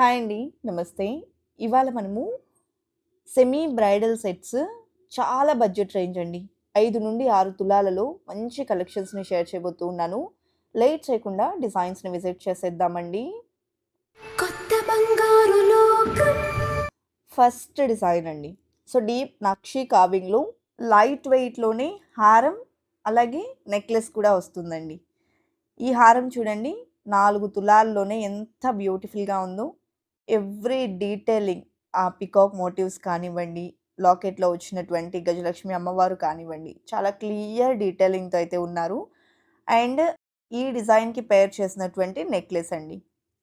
Hi అండి. నమస్తే. ఇవాళ మనము సెమీ బ్రైడల్ సెట్స్ చాలా బడ్జెట్ రేంజ్ అండి. ఐదు నుండి ఆరు తులాలలో మంచి కలెక్షన్స్ని షేర్ చేయబోతూ ఉన్నాను. లేట్ చేయకుండా డిజైన్స్ని విజిట్ చేసేద్దామండి. కొత్త బంగారు లోకం. ఫస్ట్ డిజైన్ అండి. సో డీప్ నక్షి కావింగ్లో లైట్ వెయిట్లోనే హారం అలాగే నెక్లెస్ కూడా వస్తుందండి. ఈ హారం చూడండి. నాలుగు తులాల్లోనే ఎంత బ్యూటిఫుల్గా ఉందో. ఎవ్రీ డీటెయిలింగ్ ఆ పికాక్ మోటివ్స్ కానివ్వండి లాకెట్లో వచ్చినటువంటి గజలక్ష్మి అమ్మవారు కానివ్వండి చాలా క్లియర్ డీటెయిలింగ్తో అయితే ఉన్నారు. అండ్ ఈ డిజైన్కి పేర్ చేసినటువంటి నెక్లెస్ అండి.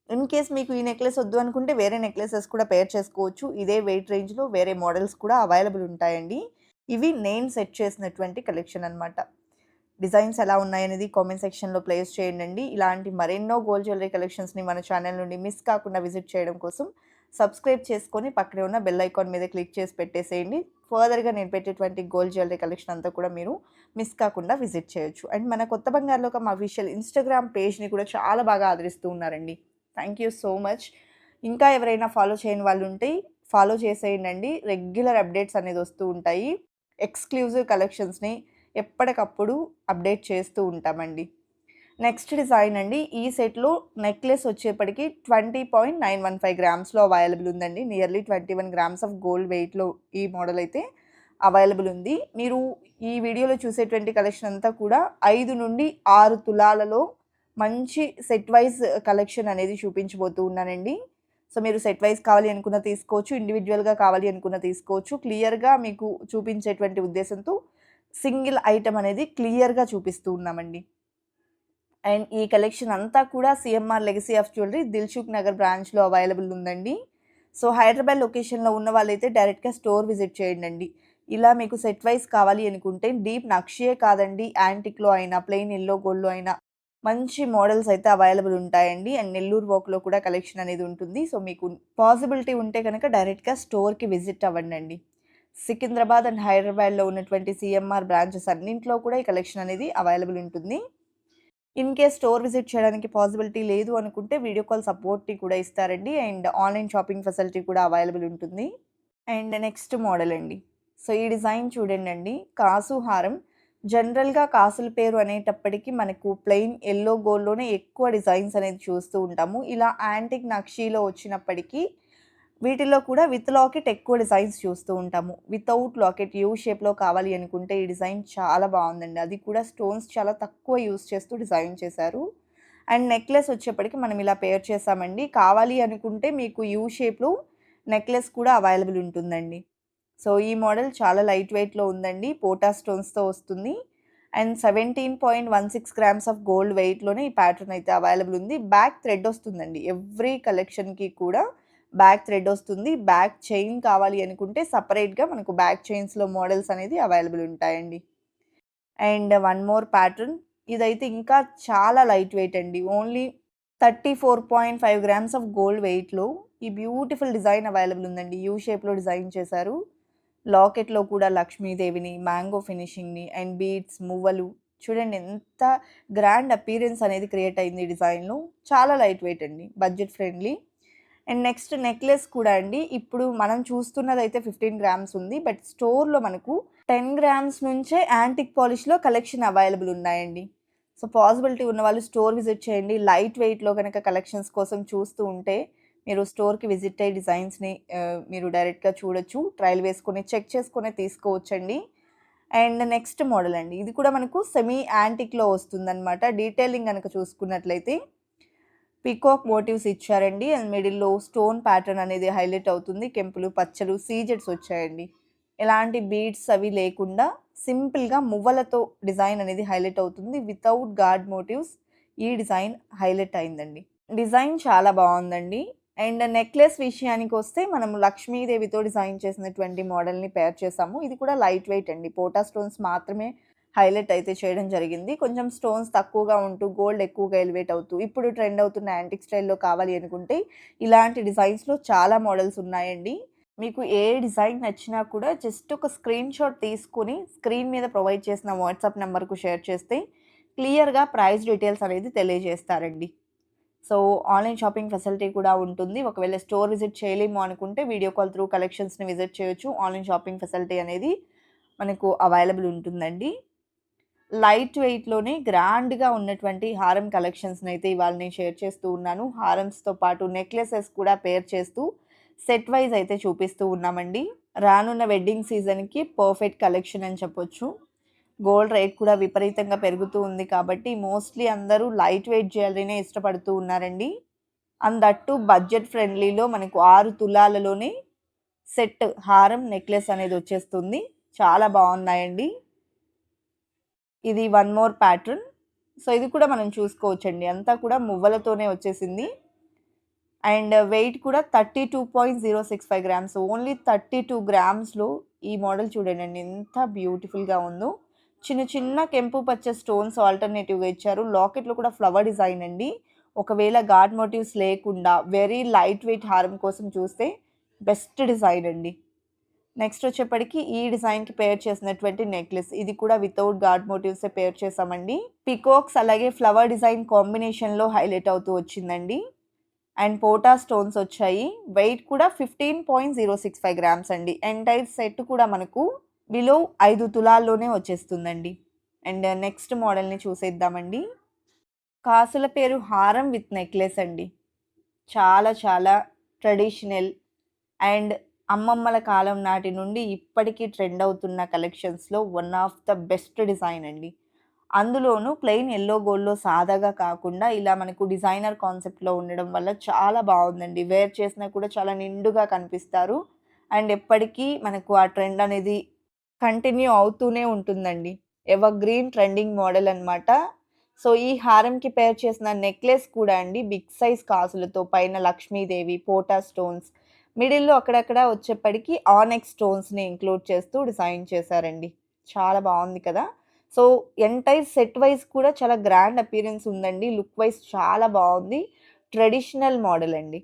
ఇన్ కేస్ మీకు ఈ నెక్లెస్ వద్దు అనుకుంటే వేరే నెక్లెసెస్ కూడా పేర్ చేసుకోవచ్చు. ఇదే వెయిట్ రేంజ్లో వేరే మోడల్స్ కూడా అవైలబుల్ ఉంటాయండి. ఇవి నేను సెట్ చేసినటువంటి కలెక్షన్ అనమాట డిజైన్స్ ఎలా ఉన్నాయనేది కామెంట్ సెక్షన్లో ప్లేస్ చేయండి. ఇలాంటి మరెన్నో గోల్డ్ జ్యువెలరీ కలెక్షన్స్ని మన ఛానల్ నుండి మిస్ కాకుండా విజిట్ చేయడం కోసం సబ్స్క్రైబ్ చేసుకొని పక్కనే ఉన్న బెల్ ఐకాన్ మీద క్లిక్ చేసి పెట్టేసేయండి. ఫర్దర్గా నేను పెట్టేటువంటి గోల్డ్ జ్యువెలరీ కలెక్షన్ అంతా కూడా మీరు మిస్ కాకుండా విజిట్ చేయొచ్చు. అండ్ మన కొత్త బంగారులో ఒక మా అఫీషియల్ ఇన్స్టాగ్రామ్ పేజ్ని కూడా చాలా బాగా ఆదరిస్తూ ఉన్నారండి. Thank you so much. ఇంకా ఎవరైనా ఫాలో చేయని వాళ్ళు ఉంటే ఫాలో చేసేయండి. రెగ్యులర్ అప్డేట్స్ అనేది వస్తూ ఉంటాయి. ఎక్స్క్లూజివ్ కలెక్షన్స్ని ఎప్పటికప్పుడు అప్డేట్ చేస్తూ ఉంటామండి. నెక్స్ట్ డిజైన్ అండి. ఈ సెట్లో నెక్లెస్ వచ్చేప్పటికి twenty point nine one five గ్రామ్స్లో available ఉందండి. Nearly twenty one grams of gold వెయిట్లో ఈ మోడల్ అయితే అవైలబుల్ ఉంది. మీరు ఈ వీడియోలో చూసేటువంటి కలెక్షన్ అంతా కూడా ఐదు నుండి ఆరు తులాలలో మంచి సెట్ వైజ్ కలెక్షన్ అనేది చూపించబోతూ ఉన్నానండి. సో మీరు సెట్ వైజ్ కావాలి అనుకున్న తీసుకోవచ్చు. ఇండివిజువల్గా కావాలి అనుకున్న తీసుకోవచ్చు. క్లియర్గా మీకు చూపించేటువంటి ఉద్దేశంతో సింగిల్ ఐటమ్ అనేది క్లియర్గా చూపిస్తూ ఉన్నామండి. అండ్ ఈ కలెక్షన్ అంతా కూడా CMR legacy of jewellery Dilsukhnagar బ్రాంచ్లో అవైలబుల్ ఉందండి. సో హైదరాబాద్ లొకేషన్లో ఉన్న వాళ్ళైతే డైరెక్ట్గా స్టోర్ విజిట్ చేయండి ఇలా మీకు సెట్ వైజ్ కావాలి అనుకుంటే డీప్ నక్షియే కాదండి యాంటిక్లో అయినా ప్లెయిన్ ఎల్లో గోల్డ్లో అయినా మంచి మోడల్స్ అయితే అవైలబుల్ ఉంటాయండి. అండ్ నెల్లూరు వర్క్లో కూడా కలెక్షన్ అనేది ఉంటుంది. సో మీకు పాసిబిలిటీ ఉంటే కనుక డైరెక్ట్గా స్టోర్కి విజిట్ అవ్వండి సికింద్రాబాద్ అండ్ హైదరాబాద్లో ఉన్నటువంటి సిఎంఆర్ బ్రాంచెస్ అన్నింటిలో కూడా ఈ కలెక్షన్ అనేది అవైలబుల్ ఉంటుంది. ఇన్ కేస్ స్టోర్ విజిట్ చేయడానికి పాసిబిలిటీ లేదు అనుకుంటే వీడియో కాల్ సపోర్ట్ని కూడా ఇస్తారండి. అండ్ ఆన్లైన్ షాపింగ్ ఫెసిలిటీ కూడా అవైలబుల్ ఉంటుంది. అండ్ నెక్స్ట్ మోడల్ అండి. సో ఈ డిజైన్ చూడండి అండి. కాసు హారం. జనరల్గా కాసుల పేరు అనేటప్పటికీ మనకు ప్లెయిన్ ఎల్లో గోల్డ్లోనే ఎక్కువ డిజైన్స్ అనేది చూస్తూ ఉంటాము. ఇలా యాంటిక్ నక్షీలో వచ్చినప్పటికీ వీటిలో కూడా విత్ లాకెట్ ఎక్కువ డిజైన్స్ చూస్తూ ఉంటాము. వితౌట్ లాకెట్ యూ షేప్లో కావాలి అనుకుంటే ఈ డిజైన్ చాలా బాగుందండి. అది కూడా స్టోన్స్ చాలా తక్కువ యూస్ చేస్తూ డిజైన్ చేశారు. అండ్ నెక్లెస్ వచ్చేప్పటికి మనం ఇలా పేర్ చేసామండి కావాలి అనుకుంటే మీకు యూ షేప్లో నెక్లెస్ కూడా అవైలబుల్ ఉంటుందండి. సో ఈ మోడల్ చాలా లైట్ వెయిట్లో ఉందండి. పోటా స్టోన్స్తో వస్తుంది. And seventeen point one six grams of gold వెయిట్లోనే ఈ ప్యాటర్న్ అయితే అవైలబుల్ ఉంది. బ్యాక్ థ్రెడ్ వస్తుందండి. ఎవ్రీ కలెక్షన్కి కూడా బ్యాక్ థ్రెడ్ వస్తుంది బ్యాక్ చైన్ కావాలి అనుకుంటే సపరేట్గా మనకు బ్యాక్ చైన్స్లో మోడల్స్ అనేది అవైలబుల్ ఉంటాయండి. అండ్ వన్ మోర్ ప్యాటర్న్ ఇదైతే ఇంకా చాలా లైట్ వెయిట్ అండి. Only thirty four point five grams of gold వెయిట్లో ఈ బ్యూటిఫుల్ డిజైన్ అవైలబుల్ ఉందండి. యూ షేప్లో డిజైన్ చేశారు. లాకెట్లో కూడా లక్ష్మీదేవిని మ్యాంగో ఫినిషింగ్ని అండ్ బీడ్స్ మువ్వలు. చూడండి ఎంత గ్రాండ్ అపీరెన్స్ అనేది క్రియేట్ అయింది డిజైన్లో. చాలా లైట్ వెయిట్ అండి. Budget friendly. And next necklace కూడా అండి. ఇప్పుడు మనం చూస్తున్నది అయితే ఫిఫ్టీన్ గ్రామ్స్ ఉంది. బట్ స్టోర్లో మనకు టెన్ గ్రామ్స్ నుంచే యాంటిక్ పాలిష్లో కలెక్షన్ అవైలబుల్ ఉన్నాయండి. సో పాసిబిలిటీ ఉన్న వాళ్ళు స్టోర్ విజిట్ చేయండి. లైట్ వెయిట్లో కనుక కలెక్షన్స్ కోసం చూస్తూ ఉంటే మీరు స్టోర్కి విజిట్ అయ్యి డిజైన్స్ని మీరు డైరెక్ట్గా చూడొచ్చు. ట్రయల్ వేసుకొని చెక్ చేసుకొని తీసుకోవచ్చండి. అండ్ నెక్స్ట్ మోడల్ అండి. ఇది కూడా మనకు సెమీ యాంటిక్లో వస్తుందన్నమాట. డీటెయిలింగ్ కనుక చూసుకున్నట్లయితే పికాక్ మోటివ్స్ ఇచ్చారండి. అండ్ మిడిల్లో స్టోన్ ప్యాటర్న్ అనేది హైలైట్ అవుతుంది. కెంపులు పచ్చలు సీజెట్స్ వచ్చాయండి. ఎలాంటి బీడ్స్ అవి లేకుండా సింపుల్గా మువ్వలతో డిజైన్ అనేది హైలైట్ అవుతుంది. వితౌట్ గార్డ్ మోటివ్స్ ఈ డిజైన్ హైలైట్ అయిందండి. డిజైన్ చాలా బాగుందండి. అండ్ నెక్లెస్ విషయానికి వస్తే మనం లక్ష్మీదేవితో డిజైన్ చేసినటువంటి మోడల్ని పేర్ చేసాము. ఇది కూడా లైట్ వెయిట్ అండి. పోటా స్టోన్స్ మాత్రమే హైలైట్ అయితే చేయడం జరిగింది. కొంచెం స్టోన్స్ తక్కువగా ఉంటూ గోల్డ్ ఎక్కువగా ఎలివేట్ అవుతూ ఇప్పుడు ట్రెండ్ అవుతున్న యాంటిక్ స్టైల్లో కావాలి అనుకుంటే ఇలాంటి డిజైన్స్లో చాలా మోడల్స్ ఉన్నాయండి. మీకు ఏ డిజైన్ నచ్చినా కూడా జస్ట్ ఒక స్క్రీన్ షాట్ తీసుకొని స్క్రీన్ మీద ప్రొవైడ్ చేసిన వాట్సాప్ నెంబర్కు షేర్ చేస్తే క్లియర్గా ప్రైస్ డీటెయిల్స్ అనేది తెలియజేస్తారండి. సో ఆన్లైన్ షాపింగ్ ఫెసిలిటీ కూడా ఉంటుంది. ఒకవేళ స్టోర్ విజిట్ చేయలేము అనుకుంటే వీడియో కాల్ త్రూ కలెక్షన్స్ని విజిట్ చేయొచ్చు. ఆన్లైన్ షాపింగ్ ఫెసిలిటీ అనేది మనకు అవైలబుల్ ఉంటుందండి. లైట్ వెయిట్లోనే గ్రాండ్గా ఉన్నటువంటి హారం కలెక్షన్స్ని అయితే ఇవాళ నేను షేర్ చేస్తూ ఉన్నాను. హారమ్స్తో పాటు నెక్లెసెస్ కూడా పేర్ చేస్తూ సెట్ వైజ్ అయితే చూపిస్తూ ఉన్నామండి. రానున్న వెడ్డింగ్ సీజన్కి పర్ఫెక్ట్ కలెక్షన్ అని చెప్పొచ్చు. గోల్డ్ రేట్ కూడా విపరీతంగా పెరుగుతూ ఉంది కాబట్టి మోస్ట్లీ అందరూ లైట్ వెయిట్ జ్యువెలరీనే ఇష్టపడుతూ ఉన్నారండి. అందట్టు బడ్జెట్ ఫ్రెండ్లీలో మనకు ఆరు తులాలలోనే సెట్ హారం నెక్లెస్ అనేది వచ్చేస్తుంది. చాలా బాగున్నాయండి. ఇది వన్ మోర్ ప్యాటర్న్ సో ఇది కూడా మనం చూసుకోవచ్చండి. అంతా కూడా మువ్వలతోనే వచ్చేసింది. అండ్ వెయిట్ కూడా thirty two point zero six five grams only thirty two గ్రామ్స్లో ఈ మోడల్ చూడండి. ఎంత బ్యూటిఫుల్గా ఉందో. చిన్న చిన్న కెంపు పచ్చ స్టోన్స్ ఆల్టర్నేటివ్గా ఇచ్చారు. లాకెట్లో కూడా ఫ్లవర్ డిజైన్ అండి. ఒకవేళ గాడ్ మోటివ్స్ లేకుండా వెరీ లైట్ వెయిట్ హారం కోసం చూస్తే బెస్ట్ డిజైన్ అండి. నెక్స్ట్ వచ్చేప్పటికి ఈ డిజైన్కి పేర్ చేసినటువంటి నెక్లెస్. ఇది కూడా వితౌట్ గాడ్ మోటివ్సే పేర్ చేసామండి. పికోక్స్ అలాగే ఫ్లవర్ డిజైన్ కాంబినేషన్లో హైలైట్ అవుతూ వచ్చిందండి. అండ్ పోటా స్టోన్స్ వచ్చాయి. వెయిట్ కూడా fifteen point zero six five grams అండి. ఎంటైర్ సెట్ కూడా మనకు బిలో ఐదు తులాల్లోనే వచ్చేస్తుందండి. అండ్ నెక్స్ట్ మోడల్ని చూసేద్దామండి. కాసుల పేరు హారం విత్ నెక్లెస్ అండి. చాలా చాలా ట్రెడిషనల్ అండ్ అమ్మమ్మల కాలం నాటి నుండి ఇప్పటికీ ట్రెండ్ అవుతున్న కలెక్షన్స్లో one of the best design అండి. అందులోనూ ప్లెయిన్ ఎల్లో గోల్డ్లో సాదాగా కాకుండా ఇలా మనకు డిజైనర్ కాన్సెప్ట్లో ఉండడం వల్ల చాలా బాగుందండి. వేర్ చేసినా కూడా చాలా నిండుగా కనిపిస్తారు. అండ్ ఎప్పటికీ మనకు ఆ ట్రెండ్ అనేది కంటిన్యూ అవుతూనే ఉంటుందండి. ఎవర్ గ్రీన్ ట్రెండింగ్ మోడల్ అనమాట సో ఈ హారంకి పేర్ చేసిన నెక్లెస్ కూడా అండి. బిగ్ సైజ్ కాసులతో పైన లక్ష్మీదేవి పోటా స్టోన్స్ మిడిల్లో అక్కడక్కడ వచ్చేప్పటికి ఆనెక్స్ స్టోన్స్ని ఇంక్లూడ్ చేస్తూ డిజైన్ చేశారండి. చాలా బాగుంది కదా. సో ఎంటైర్ సెట్ వైజ్ కూడా చాలా గ్రాండ్ అపీరెన్స్ ఉందండి. లుక్ వైజ్ చాలా బాగుంది. ట్రెడిషనల్ మోడల్ అండి.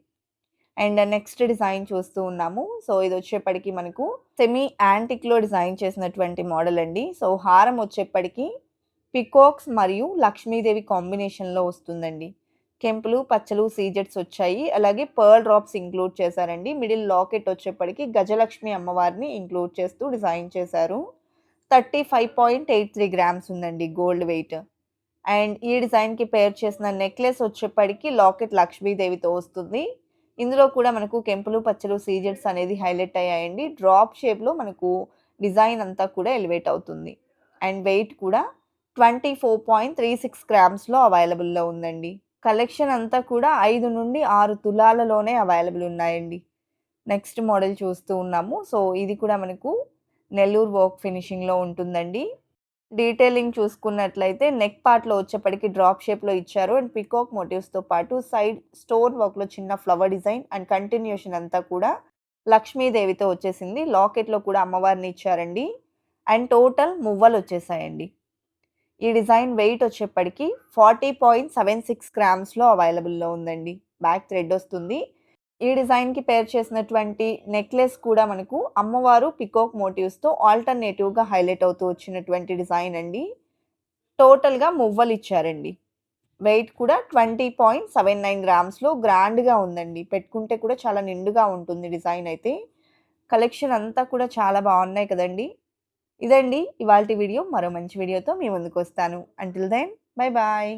అండ్ నెక్స్ట్ డిజైన్ చూస్తూ ఉన్నాము. సో ఇది వచ్చేప్పటికి మనకు సెమీ యాంటిక్లో డిజైన్ చేసినటువంటి మోడల్ అండి. సో హారం వచ్చేప్పటికి పికాక్స్ మరియు లక్ష్మీదేవి కాంబినేషన్లో వస్తుందండి. కెంపులు పచ్చలు సీజెట్స్ వచ్చాయి. అలాగే పర్ల్ డ్రాప్స్ ఇంక్లూడ్ చేశారండి. మిడిల్ లాకెట్ వచ్చేప్పటికి గజలక్ష్మి అమ్మవారిని ఇంక్లూడ్ చేస్తూ డిజైన్ చేశారు. Thirty five point eight three grams ఉందండి గోల్డ్ వెయిట్. అండ్ ఈ డిజైన్కి పేర్ చేసిన నెక్లెస్ వచ్చేప్పటికి లాకెట్ లక్ష్మీదేవితో వస్తుంది. ఇందులో కూడా మనకు కెంపులు పచ్చలు సీజెట్స్ అనేది హైలైట్ అయ్యాయండి. డ్రాప్ షేప్లో మనకు డిజైన్ అంతా కూడా ఎలివేట్ అవుతుంది. అండ్ వెయిట్ కూడా twenty four point three six గ్రామ్స్లో అవైలబుల్లో ఉందండి. కలెక్షన్ అంతా కూడా ఐదు నుండి ఆరు తులాలలోనే అవైలబుల్ ఉన్నాయండి. నెక్స్ట్ మోడల్ చూస్తూ ఉన్నాము. సో ఇది కూడా మనకు నెల్లూరు వర్క్ ఫినిషింగ్లో ఉంటుందండి. డీటెయిలింగ్ చూసుకున్నట్లయితే నెక్ పార్ట్లో వచ్చేప్పటికి డ్రాప్ షేప్లో ఇచ్చారు. అండ్ పికాక్ మోటివ్స్తో పాటు సైడ్ స్టోన్ వర్క్లో చిన్న ఫ్లవర్ డిజైన్ అండ్ కంటిన్యూషన్ అంతా కూడా లక్ష్మీదేవితో వచ్చేసింది. లాకెట్లో కూడా అమ్మవారిని ఇచ్చారండి. అండ్ టోటల్ మువ్వలు వచ్చేసాయండి. ఈ డిజైన్ వెయిట్ వచ్చేప్పటికి ఫార్టీ పాయింట్ సెవెన్ సిక్స్ గ్రామ్స్లో అవైలబుల్లో ఉందండి. బ్యాక్ థ్రెడ్ వస్తుంది. ఈ డిజైన్కి పేర్ చేసినటువంటి నెక్లెస్ కూడా మనకు అమ్మవారు పికోక్ మోటివ్స్తో ఆల్టర్నేటివ్గా హైలైట్ అవుతూ వచ్చినటువంటి డిజైన్ అండి. టోటల్గా మువ్వలు ఇచ్చారండి. వెయిట్ కూడా ట్వంటీ పాయింట్ సెవెన్ నైన్ గ్రామ్స్లో గ్రాండ్గా ఉందండి. పెట్టుకుంటే కూడా చాలా నిండుగా ఉంటుంది డిజైన్ అయితే. కలెక్షన్ అంతా కూడా చాలా బాగున్నాయి కదండి. ఇదండి ఇవాళ వీడియో. మరో మంచి వీడియోతో మీ ముందుకు వస్తాను. Until then bye bye